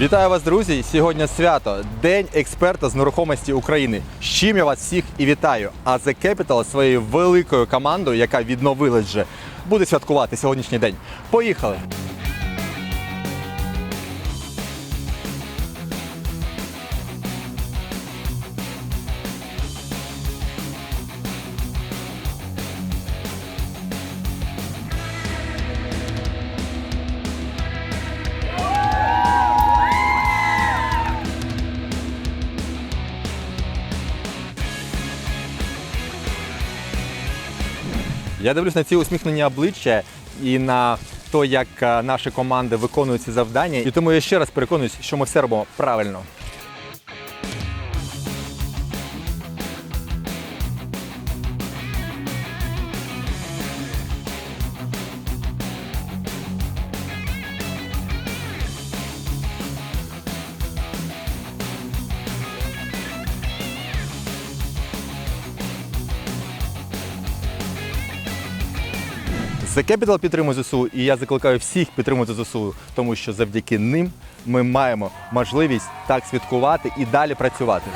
Вітаю вас, друзі! Сьогодні свято День експерта з нерухомості України. З чим я вас всіх і вітаю. А The Capital своєю великою командою, яка відновилась вже, буде святкувати сьогоднішній день. Поїхали! Я дивлюсь на ці усміхнені обличчя і на те, як е, наші команди виконують ці завдання. І тому я ще раз переконуюсь, що ми все робимо правильно. The Capital підтримує ЗСУ, і я закликаю всіх підтримувати ЗСУ, тому що завдяки ним ми маємо можливість так святкувати і далі працювати.